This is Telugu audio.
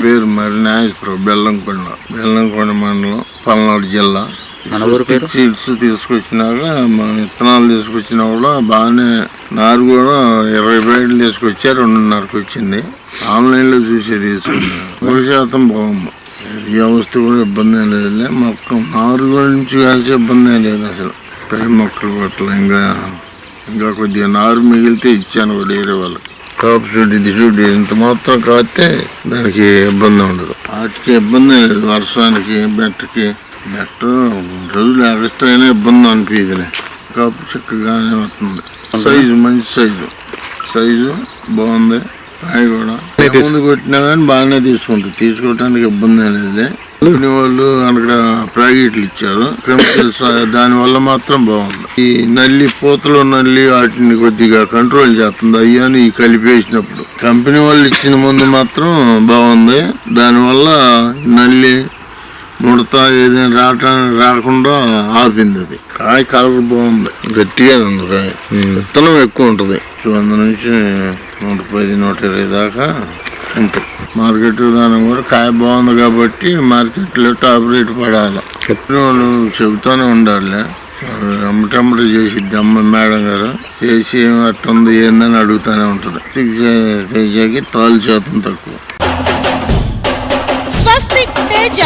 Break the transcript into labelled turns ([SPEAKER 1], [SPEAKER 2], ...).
[SPEAKER 1] పేరు మరి నాగేశ్వరరావు బెల్లంకొండ. బెల్లంకొండ మండలం పల్నాడు జిల్లా.
[SPEAKER 2] మన ఊరు పేరు?
[SPEAKER 1] సీడ్స్ తీసుకొచ్చినాక మన విత్తనాలు తీసుకొచ్చినా కూడా బాగానే నారు కూడా ఇరవై బయటలు తీసుకొచ్చా రెండున్నరకు వచ్చింది. ఆన్లైన్లో చూసి తీసుకున్నాను ఒక శాతం బాగుంది వ్యవస్థ కూడా ఇబ్బంది లేదులే. మొక్క నారు గురించి కాల్చే ఇబ్బంది లేదు అసలు. పై మొక్కలు పట్ల ఇంకా ఇంకా కొద్దిగా నారు మిగిలితే ఇచ్చాను కూడా వేరే వాళ్ళకి. కాపు చూడు ఇది ఇంత మాత్రం కాస్తే దానికి ఇబ్బంది ఉండదు. వాటికి ఇబ్బంది లేదు వర్షానికి బెట్టకి. బెట్ట రోజులు అరెస్ట్ అయినా ఇబ్బంది అనిపించదులే కాపు చక్కగానే వస్తుంది. సైజు మంచి సైజు. సైజు బాగుంది కాయ కూడా. ముందు కొట్టినా కానీ బాగానే తీసుకుంటుంది తీసుకోవడానికి ఇబ్బంది కొన్ని వాళ్ళు అక్కడ ప్యాకెట్లు ఇచ్చారు. కెమికల్స్ దాని వల్ల మాత్రం బాగుంది. ఈ నల్లి పూతలు నల్లి వాటిని కొద్దిగా కంట్రోల్ చేస్తుంది. అయ్యాను ఈ కలిపేసినప్పుడు. కంపెనీ వాళ్ళు ఇచ్చిన ముందు మాత్రం బాగుంది. దానివల్ల నల్లి ముడత ఏదైనా రావటానికి రాకుండా ఆపింది అది. కాయ కలర్ బాగుంది. గట్టిగా ఉంది కాయ. విత్తనం ఎక్కువ ఉంటుంది. వంద నుంచి నూట పది నూట ఇరవై దాకా ఉంటుంది. మార్కెట్ విధానం కూడా కాయ బాగుంది కాబట్టి మార్కెట్లో టాప్ రేట్ పడాలి. వాళ్ళు చెబుతూనే ఉండాలి. అమ్మటమ్మటి చేసి దమ్మ మేడం గారు చేసి అట్టుంది ఏందని అడుగుతూనే ఉంటుంది. తేజకి తాలు శాతం తక్కువ. తేజ.